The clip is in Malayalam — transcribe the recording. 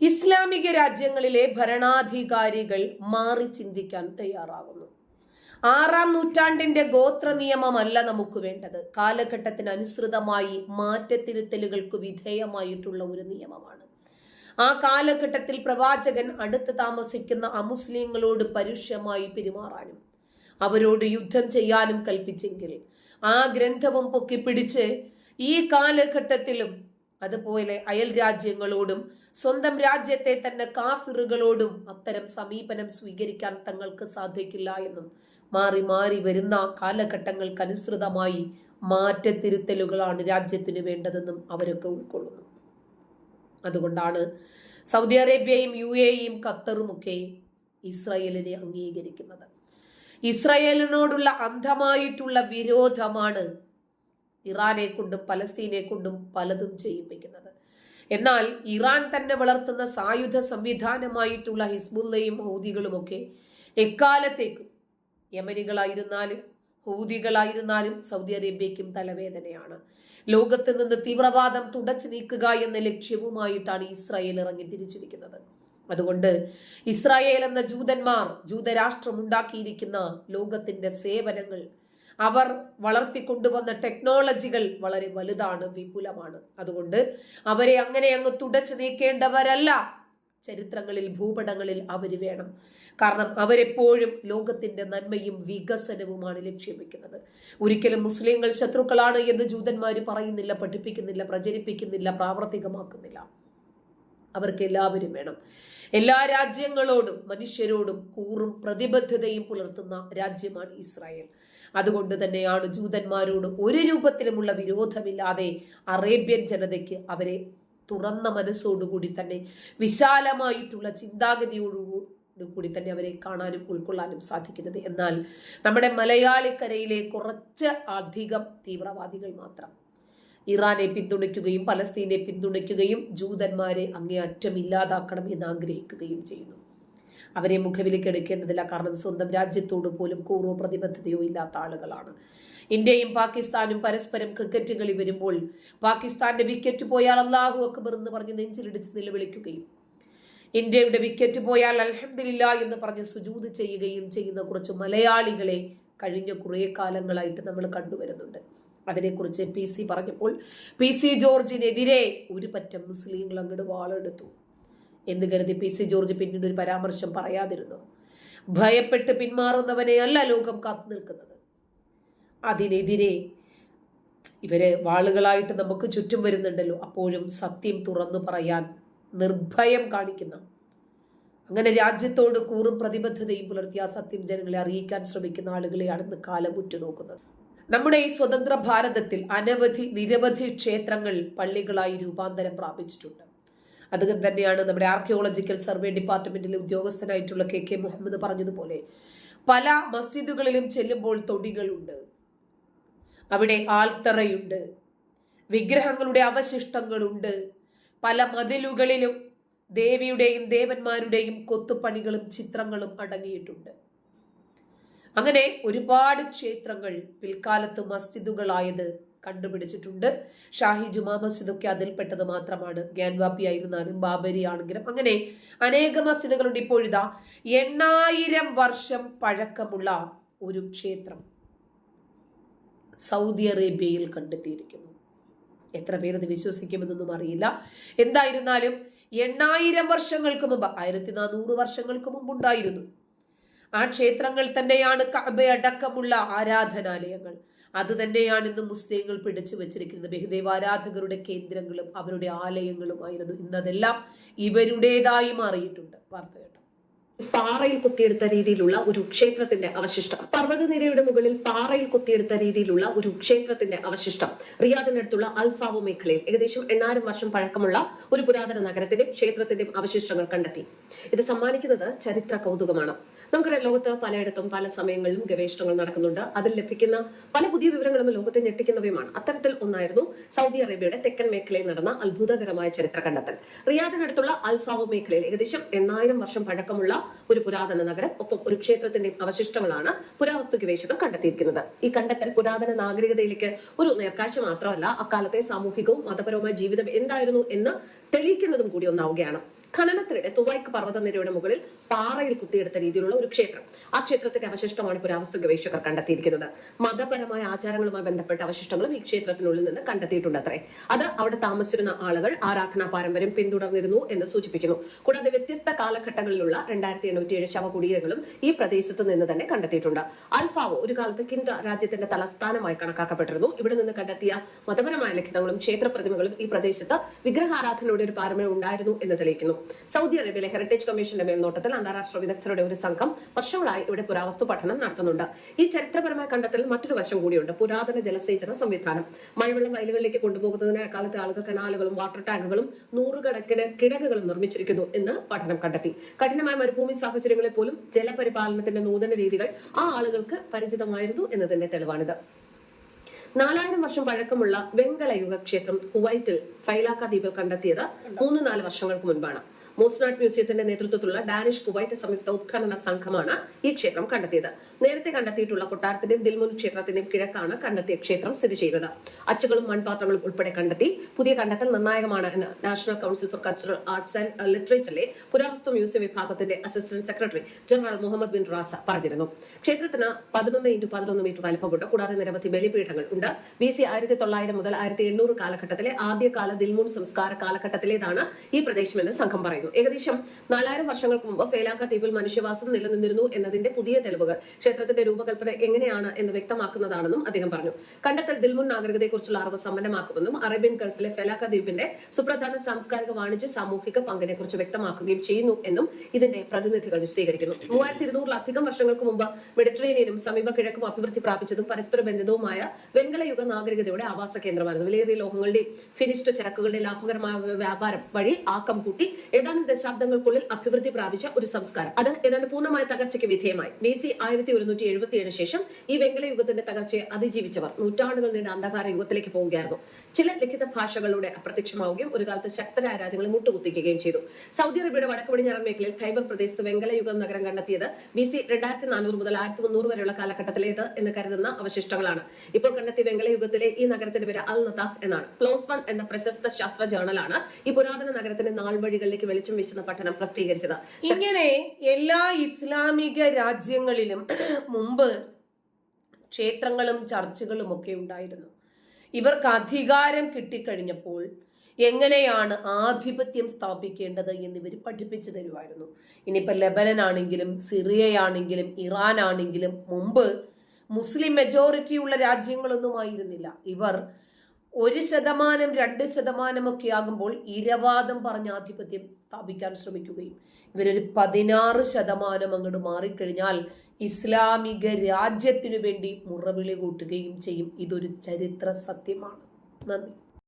ഇസ്ലാമിക രാജ്യങ്ങളിലെ ഭരണാധികാരികൾ മാറി ചിന്തിക്കാൻ തയ്യാറാകുന്നു. ആറാം നൂറ്റാണ്ടിന്റെ ഗോത്ര നിയമമല്ല നമുക്ക് വേണ്ടത്. കാലഘട്ടത്തിന് അനുസൃതമായി മാറ്റത്തിരുത്തലുകൾക്ക് വിധേയമായിട്ടുള്ള ഒരു നിയമമാണ്. ആ കാലഘട്ടത്തിൽ പ്രവാചകൻ അടുത്ത് താമസിക്കുന്ന അമുസ്ലിങ്ങളോട് പരുഷ്യമായി പെരുമാറാനും അവരോട് യുദ്ധം ചെയ്യാനും കൽപ്പിച്ചെങ്കിൽ ആ ഗ്രന്ഥവും പൊക്കിപ്പിടിച്ച് ഈ കാലഘട്ടത്തിലും അതുപോലെ അയൽ രാജ്യങ്ങളോടും സ്വന്തം രാജ്യത്തെ തന്നെ കാഫിറുകളോടും അത്തരം സമീപനം സ്വീകരിക്കാൻ തങ്ങൾക്ക് സാധിക്കില്ല എന്നും മാറി മാറി വരുന്ന കാലഘട്ടങ്ങൾക്കനുസൃതമായി മാറ്റത്തിരുത്തലുകളാണ് രാജ്യത്തിന് വേണ്ടതെന്നും അവരൊക്കെ ഉൾക്കൊള്ളുന്നു. അതുകൊണ്ടാണ് സൗദി അറേബ്യയും യു എയും ഖത്തറുമൊക്കെ ഇസ്രയേലിനെ അംഗീകരിക്കുന്നത്. ഇസ്രയേലിനോടുള്ള അന്ധമായിട്ടുള്ള വിരോധമാണ് ഇറാനെ കൊണ്ടും പലസ്തീനെ കൊണ്ടും പലതും ചെയ്യിപ്പിക്കുന്നത്. എന്നാൽ ഇറാൻ തന്നെ വളർത്തുന്ന സായുധ സംവിധാനമായിട്ടുള്ള ഹിസ്ബുല്ലയും ഹൗദികളുമൊക്കെ എക്കാലത്തേക്കും യമനികളായിരുന്നാലും ഹൂതികളായിരുന്നാലും സൗദി അറേബ്യയ്ക്കും തലവേദനയാണ്. ലോകത്ത് നിന്ന് തീവ്രവാദം തുടച്ചു നീക്കുക എന്ന ലക്ഷ്യവുമായിട്ടാണ് ഇസ്രായേൽ ഇറങ്ങി തിരിച്ചിരിക്കുന്നത്. അതുകൊണ്ട് ഇസ്രായേൽ എന്ന ജൂതന്മാർ ജൂതരാഷ്ട്രം ഉണ്ടാക്കിയിരിക്കുന്ന ലോകത്തിന്റെ സേവനങ്ങൾ അവർ വളർത്തിക്കൊണ്ടുവന്ന ടെക്നോളജികൾ വളരെ വലുതാണ് വിപുലമാണ്. അതുകൊണ്ട് അവരെ അങ്ങനെ അങ്ങ് തുടച്ചു നീക്കേണ്ടവരല്ല. ചരിത്രങ്ങളിൽ ഭൂപടങ്ങളിൽ അവർ വേണം. കാരണം അവരെപ്പോഴും ലോകത്തിന്റെ നന്മയും വികസനവുമാണ് ലക്ഷ്യം വെക്കുന്നത്. ഒരിക്കലും മുസ്ലിങ്ങൾ ശത്രുക്കളാണ് എന്ന് ജൂതന്മാർ പറയുന്നില്ല പഠിപ്പിക്കുന്നില്ല പ്രചരിപ്പിക്കുന്നില്ല പ്രാവർത്തികമാക്കുന്നില്ല. അവർക്ക് എല്ലാവരും വേണം. എല്ലാ രാജ്യങ്ങളോടും മനുഷ്യരോടും കൂറും പ്രതിബദ്ധതയും പുലർത്തുന്ന രാജ്യമാണ് ഇസ്രായേൽ. അതുകൊണ്ട് തന്നെയാണ് ജൂതന്മാരോട് ഒരു രൂപത്തിലുമുള്ള വിരോധമില്ലാതെ അറേബ്യൻ ജനതയ്ക്ക് അവരെ തുറന്ന മനസ്സോടുകൂടി തന്നെ വിശാലമായിട്ടുള്ള ചിന്താഗതിയോടുകൂടി തന്നെ അവരെ കാണാനും ഉൾക്കൊള്ളാനും സാധിക്കുന്നത്. എന്നാൽ നമ്മുടെ മലയാളിക്കരയിലെ കുറച്ച് അധികം തീവ്രവാദികൾ മാത്രം. ഇറാനെ പിന്തുണയ്ക്കുകയും പലസ്തീനെ പിന്തുണയ്ക്കുകയും ജൂതന്മാരെ അങ്ങേയറ്റം ഇല്ലാതാക്കണം എന്ന് ആഗ്രഹിക്കുകയും ചെയ്യുന്നു. അവരെ മുഖവിലേക്ക് എടുക്കേണ്ടതില്ല. കാരണം സ്വന്തം രാജ്യത്തോട് പോലും കൂറോ പ്രതിബദ്ധതയോ ഇല്ലാത്ത ആളുകളാണ്. ഇന്ത്യയും പാകിസ്ഥാനും പരസ്പരം ക്രിക്കറ്റ് കളി വരുമ്പോൾ പാകിസ്ഥാന്റെ വിക്കറ്റ് പോയാൽ അള്ളാഹു അക്ബർ എന്ന് പറഞ്ഞ് നെഞ്ചിലിടിച്ച് നിലവിളിക്കുകയും ഇന്ത്യയുടെ വിക്കറ്റ് പോയാൽ അലഹമില്ല എന്ന് പറഞ്ഞ് സുജൂത് ചെയ്യുകയും ചെയ്യുന്ന കുറച്ച് മലയാളികളെ കഴിഞ്ഞ കുറേ കാലങ്ങളായിട്ട് നമ്മൾ കണ്ടുവരുന്നുണ്ട്. അതിനെക്കുറിച്ച് പി സി പറഞ്ഞപ്പോൾ പി സി ജോർജിനെതിരെ ഒരു പറ്റം മുസ്ലിങ്ങൾ അങ്ങോട്ട് വാളെടുത്തു. എന്ന് കരുതി പി സി ജോർജ് പിന്നീട് ഒരു പരാമർശം പറയാതിരുന്നു. ഭയപ്പെട്ട് പിന്മാറുന്നവനെ അല്ല ലോകം കാത്തു നിൽക്കുന്നത്. അതിനെതിരെ ഇവരെ വാളുകളായിട്ട് നമുക്ക് ചുറ്റും വരുന്നുണ്ടല്ലോ. അപ്പോഴും സത്യം തുറന്നു പറയാൻ നിർഭയം കാണിക്കുന്ന. അങ്ങനെ രാജ്യത്തോട് കൂറും പ്രതിബദ്ധതയും പുലർത്തി ആ സത്യം ജനങ്ങളെ അറിയിക്കാൻ ശ്രമിക്കുന്ന ആളുകളെയാണ് ഇന്ന് കാലം ഉറ്റുനോക്കുന്നത്. നമ്മുടെ ഈ സ്വതന്ത്ര ഭാരതത്തിൽ അനവധി നിരവധി ക്ഷേത്രങ്ങൾ പള്ളികളായി രൂപാന്തരം പ്രാപിച്ചിട്ടുണ്ട്. അതുകൊണ്ട് തന്നെയാണ് നമ്മുടെ ആർക്കിയോളജിക്കൽ സർവേ ഡിപ്പാർട്ട്മെന്റിലെ ഉദ്യോഗസ്ഥനായിട്ടുള്ള കെ കെ മുഹമ്മദ് പറഞ്ഞതുപോലെ പല മസ്ജിദുകളിലും ചെല്ലുമ്പോൾ തൊടികളുണ്ട്. അവിടെ ആൽത്തറയുണ്ട്. വിഗ്രഹങ്ങളുടെ അവശിഷ്ടങ്ങളുണ്ട്. പല മതിലുകളിലും ദേവിയുടെയും ദേവന്മാരുടെയും കൊത്തുപണികളും ചിത്രങ്ങളും അടങ്ങിയിട്ടുണ്ട്. അങ്ങനെ ഒരുപാട് ക്ഷേത്രങ്ങൾ പിൽക്കാലത്ത് മസ്ജിദുകളായത് കണ്ടുപിടിച്ചിട്ടുണ്ട്. ഷാഹി ജുമാ മസ്ജിദൊക്കെ അതിൽപ്പെട്ടത് മാത്രമാണ്. ഗ്യാൻവാപ്പി ആയിരുന്നാലും ബാബരി ആണെങ്കിലും അങ്ങനെ അനേക മസ്ജിദുകളുണ്ട്. ഇപ്പോഴിതാ എണ്ണായിരം വർഷം പഴക്കമുള്ള ഒരു ക്ഷേത്രം സൗദി അറേബ്യയിൽ കണ്ടെത്തിയിരിക്കുന്നു. എത്ര പേരത് വിശ്വസിക്കുമെന്നൊന്നും അറിയില്ല. എന്തായിരുന്നാലും എണ്ണായിരം വർഷങ്ങൾക്ക് മുമ്പ് ആയിരത്തി നാനൂറ് വർഷങ്ങൾക്ക് മുമ്പ് ഉണ്ടായിരുന്നു ആ ക്ഷേത്രങ്ങൾ തന്നെയാണ് കബയടക്കമുള്ള ആരാധനാലയങ്ങൾ. അത് തന്നെയാണ് ഇന്ന് മുസ്ലിങ്ങൾ പിടിച്ചു വെച്ചിരിക്കുന്നത്. ബഹുദൈവ ആരാധകരുടെ കേന്ദ്രങ്ങളും അവരുടെ ആലയങ്ങളുമായിരുന്നു. ഇന്നതെല്ലാം ഇവരുടേതായി മാറിയിട്ടുണ്ട്. വാർത്ത പാറയിൽ കുത്തിയെടുത്ത രീതിയിലുള്ള ഒരു ക്ഷേത്രത്തിന്റെ അവശിഷ്ടം. പർവതനിരയുടെ മുകളിൽ പാറയിൽ കുത്തിയെടുത്ത രീതിയിലുള്ള ഒരു ക്ഷേത്രത്തിന്റെ അവശിഷ്ടം. റിയാദിനടുത്തുള്ള അൽഫാവോ മേഖലയിൽ ഏകദേശം എണ്ണായിരം വർഷം പഴക്കമുള്ള ഒരു പുരാതന നഗരത്തിന്റെ ക്ഷേത്രത്തിന്റെയും അവശിഷ്ടങ്ങൾ കണ്ടെത്തി. ഇത് സമ്മാനിക്കുന്നത് ചരിത്ര കൗതുകമാണ്. നമുക്കറിയാം ലോകത്ത് പലയിടത്തും പല സമയങ്ങളിലും ഗവേഷണങ്ങൾ നടക്കുന്നുണ്ട്. അതിൽ ലഭിക്കുന്ന പല പുതിയ വിവരങ്ങളും ലോകത്തെ ഞെട്ടിക്കുന്നവയുമാണ്. അത്തരത്തിൽ ഒന്നായിരുന്നു സൗദി അറേബ്യയുടെ തെക്കൻ മേഖലയിൽ നടന്ന അത്ഭുതകരമായ ചരിത്ര കണ്ടെത്തൽ. റിയാദിനടുത്തുള്ള അൽഫാവ് മേഖലയിൽ ഏകദേശം എണ്ണായിരം വർഷം പഴക്കമുള്ള ഒരു പുരാതന നഗരം ഒപ്പം ഒരു ക്ഷേത്രത്തിന്റെ അവശിഷ്ടങ്ങളാണ് പുരാവസ്തു ഗവേഷകർ കണ്ടെത്തിയിരിക്കുന്നത്. ഈ കണ്ടെത്തൽ പുരാതന നാഗരികതയിലേക്ക് ഒരു നേർക്കാഴ്ച മാത്രമല്ല അക്കാലത്തെ സാമൂഹികവും മതപരവുമായ ജീവിതം എന്തായിരുന്നു എന്ന് തെളിയിക്കുന്നതും കൂടി ഒന്നാവുകയാണ്. ഖനനത്തിനിടെ തുവൈക്ക് പർവതനിരയുടെ മുകളിൽ പാറയിൽ കുത്തിയെടുത്ത രീതിയിലുള്ള ഒരു ക്ഷേത്രം. ആ ക്ഷേത്രത്തിന്റെ അവശിഷ്ടമാണ് പുരാവസ്തു ഗവേഷകർ കണ്ടെത്തിയിരിക്കുന്നത്. മതപരമായ ആചാരങ്ങളുമായി ബന്ധപ്പെട്ട അവശിഷ്ടങ്ങളും ഈ ക്ഷേത്രത്തിനുള്ളിൽ നിന്ന് കണ്ടെത്തിയിട്ടുണ്ട് അത്രേ അത് അവിടെ താമസിച്ചിരുന്ന ആളുകൾ ആരാധനാ പാരമ്പര്യം പിന്തുടർന്നിരുന്നു എന്ന് സൂചിപ്പിക്കുന്നു. കൂടാതെ വ്യത്യസ്ത കാലഘട്ടങ്ങളിലുള്ള രണ്ടായിരത്തി എണ്ണൂറ്റി ഏഴ് ശവകുടീരങ്ങളും ഈ പ്രദേശത്ത് നിന്ന് തന്നെ കണ്ടെത്തിയിട്ടുണ്ട്. അൽഫാവോ ഒരു കാലത്ത് കിൻഡ രാജ്യത്തിന്റെ തലസ്ഥാനമായി കണക്കാക്കപ്പെട്ടിരുന്നു. ഇവിടെ നിന്ന് കണ്ടെത്തിയ മതപരമായ ലിഖിതങ്ങളും ക്ഷേത്ര പ്രതിമകളും ഈ പ്രദേശത്ത് വിഗ്രഹാരാധനയുടെ ഒരു പാരമ്പര്യം ഉണ്ടായിരുന്നു എന്ന് തെളിയിക്കുന്നു. സൗദി അറേബ്യയിലെ ഹെറിറ്റേജ് കമ്മീഷന്റെ മേൽനോട്ടത്തിൽ അന്താരാഷ്ട്ര വിദഗ്ധരുടെ ഒരു സംഘം വർഷങ്ങളായി ഇവിടെ പുരാവസ്തു പഠനം നടത്തുന്നുണ്ട്. ഈ ചരിത്രപരമായ കണ്ടെത്തൽ മറ്റൊരു വശം കൂടിയുണ്ട്. പുരാതന ജലസേചന സംവിധാനം. മഴവെള്ളം വയലുകളിലേക്ക് കൊണ്ടുപോകുന്നതിന് അക്കാലത്തെ ആളുകൾ കനാലുകളും വാട്ടർ ടാങ്കുകളും നൂറുകണക്കിന് കിടങ്ങുകളും നിർമ്മിച്ചിരിക്കുന്നു എന്ന് പഠനം കണ്ടെത്തി. കഠിനമായ മരുഭൂമി സാഹചര്യങ്ങളിൽ പോലും ജലപരിപാലനത്തിന്റെ നൂതന രീതികൾ ആ ആളുകൾക്ക് പരിചിതമായിരുന്നു എന്നതിന്റെ തെളിവാണിത്. നാലായിരം വർഷം പഴക്കമുള്ള വെങ്കലയുഗ ക്ഷേത്രം കുവൈറ്റിൽ ഫൈലാക്ക ദ്വീപിൽ കണ്ടെത്തിയത് മൂന്ന് നാല് വർഷങ്ങൾക്ക് മുൻപാണ്. മോസ്നാട്ട് മ്യൂസിയത്തിന്റെ നേതൃത്വത്തിലുള്ള ഡാനിഷ് കുവൈറ്റ് സംയുക്ത ഉത്ഖനന സംഘമാണ് ഈ ക്ഷേത്രം കണ്ടെത്തിയത്. നേരത്തെ കണ്ടെത്തിയിട്ടുള്ള കൊട്ടാരത്തിന്റെയും ദിൽമുൻ ക്ഷേത്രത്തിന്റെയും കിഴക്കാണ് കണ്ടെത്തിയ ക്ഷേത്രം സ്ഥിതി ചെയ്യുന്നത്. അച്ചുകളും മൺപാത്രങ്ങളും ഉൾപ്പെടെ കണ്ടെത്തി പുതിയ കണ്ടെത്തൽ നിർണായകമാണ് എന്ന് national council for cultural arts and ലിറ്ററേച്ചറിലെ പുരാവസ്തു മ്യൂസിയം വിഭാഗത്തിന്റെ assistant secretary general Muhammad bin Raza പറഞ്ഞിരുന്നു. ക്ഷേത്രത്തിന് പതിനൊന്ന് ഇന്റു പതിനൊന്ന് മീറ്റർ വലിപ്പമുണ്ട്. കൂടാതെ നിരവധി ബലിപീഠങ്ങൾ ഉണ്ട്. ബി സി ആയിരത്തി തൊള്ളായിരം മുതൽ ആയിരത്തി എണ്ണൂറ് കാലഘട്ടത്തിലെ ആദ്യകാല ദിൽമുൺ സംസ്കാര കാലഘട്ടത്തിലേതാണ് ഈ പ്രദേശമെന്ന് സംഘം പറയുന്നു. ഏകദേശം നാലായിരം വർഷങ്ങൾക്ക് മുമ്പ് ഫേലാക്ക ദ്വീപിൽ മനുഷ്യവാസം നിലനിന്നിരുന്നു എന്നതിന്റെ പുതിയ തെളിവുകൾ ക്ഷേത്രത്തിന്റെ രൂപകൽപ്പന എങ്ങനെയാണ് എന്ന് വ്യക്തമാക്കുന്നതാണെന്നും അദ്ദേഹം പറഞ്ഞു. കണ്ടെത്തൽ ദിൽമുൻ നാഗരികതയെക്കുറിച്ചുള്ള അറിവ് സമ്പന്നമാക്കുമെന്നും അറേബ്യൻ ഗൾഫിലെ ഫെലാക്ക ദ്വീപിന്റെ സുപ്രധാന സാംസ്കാരിക വാണിജ്യ സാമൂഹിക പങ്കിനെ കുറിച്ച് വ്യക്തമാക്കുകയും ചെയ്യുന്നു എന്നും ഇതിന്റെ പ്രതിനിധികൾ വിശദീകരിക്കുന്നു. മൂവായിരത്തി ഇരുന്നൂറിലധികം വർഷങ്ങൾക്ക് മുമ്പ് മെഡിറ്ററേനിയനും സമീപ കിഴക്കും അഭിവൃദ്ധി പ്രാപിച്ചതും പരസ്പര ബന്ധിതവുമായ വെങ്കലയുഗ നാഗരികതയുടെ ആവാസ കേന്ദ്രമായിരുന്നു. വിലയേറിയ ലോഹങ്ങളുടെയും ഫിനിഷ്ഡ് ചരക്കുകളുടെ ലാഭകരമായ വ്യാപാരം വഴി ആക്കം കൂട്ടി ഏതാനും ദശാബ്ദങ്ങൾക്കുള്ളിൽ അഭിവൃദ്ധി പ്രാപിച്ച ഒരു സംസ്കാരം. അത് ഏതാണ്ട് പൂർണമായ തകർച്ചയ്ക്ക് വിധേയമായി. ബി സി ആയിരത്തി ഒരുന്നൂറ്റി എഴുപത്തിയേഴ് ശേഷം ഈ വെങ്കല യുഗത്തിന്റെ തകർച്ചയെ അതിജീവിച്ചവർ നൂറ്റാണ്ടുകൾ നീണ്ട അന്ധകാര യുഗത്തിലേക്ക് പോവുകയായിരുന്നു. ചില ലിഖിത ഭാഷകളുടെ അപ്രത്യക്ഷമാവുകയും ഒരു കാലത്ത് ശക്തരായ രാജ്യങ്ങളെ മുട്ടുകുത്തിക്കുകയും ചെയ്തു. സൗദി അറേബ്യയുടെ വടക്ക് പടിഞ്ഞാറൻ മേഖലയിൽ ഖൈബർ പ്രദേശത്ത് വെങ്കല യുഗം നഗരം കണ്ടെത്തിയത് ബി സി രണ്ടായിരത്തി നാനൂറ് മുതൽ ആയിരത്തി മുന്നൂറ് വരെയുള്ള കാലഘട്ടത്തിലേത് എന്ന് കരുതുന്ന അവശിഷ്ടങ്ങളാണ്. ഇപ്പോൾ കണ്ടെത്തിയ വെങ്കല യുഗത്തിലെ ഈ നഗരത്തിന്റെ പേര് അൽ നതാഫ് എന്നാണ്. ക്ലോസ് വൺ എന്ന പ്രശസ്ത ശാസ്ത്ര ജേണലാണ് ഈ പുരാതന നഗരത്തിന്റെ നാൾ വഴികളിലേക്ക് വെളിച്ചം വീശുന്ന പഠനം പ്രസിദ്ധീകരിച്ചത്. ഇങ്ങനെ എല്ലാ ഇസ്ലാമിക രാജ്യങ്ങളിലും മുമ്പ് ക്ഷേത്രങ്ങളും ചർച്ചുകളും ഒക്കെ ഉണ്ടായിരുന്നു. ഇവർക്ക് അധികാരം കിട്ടിക്കഴിഞ്ഞപ്പോൾ എങ്ങനെയാണ് ആധിപത്യം സ്ഥാപിക്കേണ്ടത് എന്നിവർ പഠിപ്പിച്ചു തരുമായിരുന്നു ഇനിയിപ്പോൾ ലെബനൻ ആണെങ്കിലും സിറിയയാണെങ്കിലും ഇറാൻ ആണെങ്കിലും മുമ്പ് മുസ്ലിം മെജോറിറ്റി ഉള്ള രാജ്യങ്ങളൊന്നും ആയിരുന്നില്ല. ഇവർ ഒരു ശതമാനം രണ്ട് ശതമാനമൊക്കെ ആകുമ്പോൾ ഇരവാദം പറഞ്ഞ ആധിപത്യം സ്ഥാപിക്കാൻ ശ്രമിക്കുകയും ഇവരൊരു പതിനാറ് ശതമാനം അങ്ങോട്ട് മാറിക്കഴിഞ്ഞാൽ ഇസ്ലാമിക രാജ്യത്തിനു വേണ്ടി മുറവിളി കൂട്ടുകയും ചെയ്യും. ഇതൊരു ചരിത്ര സത്യമാണ്. നന്ദി.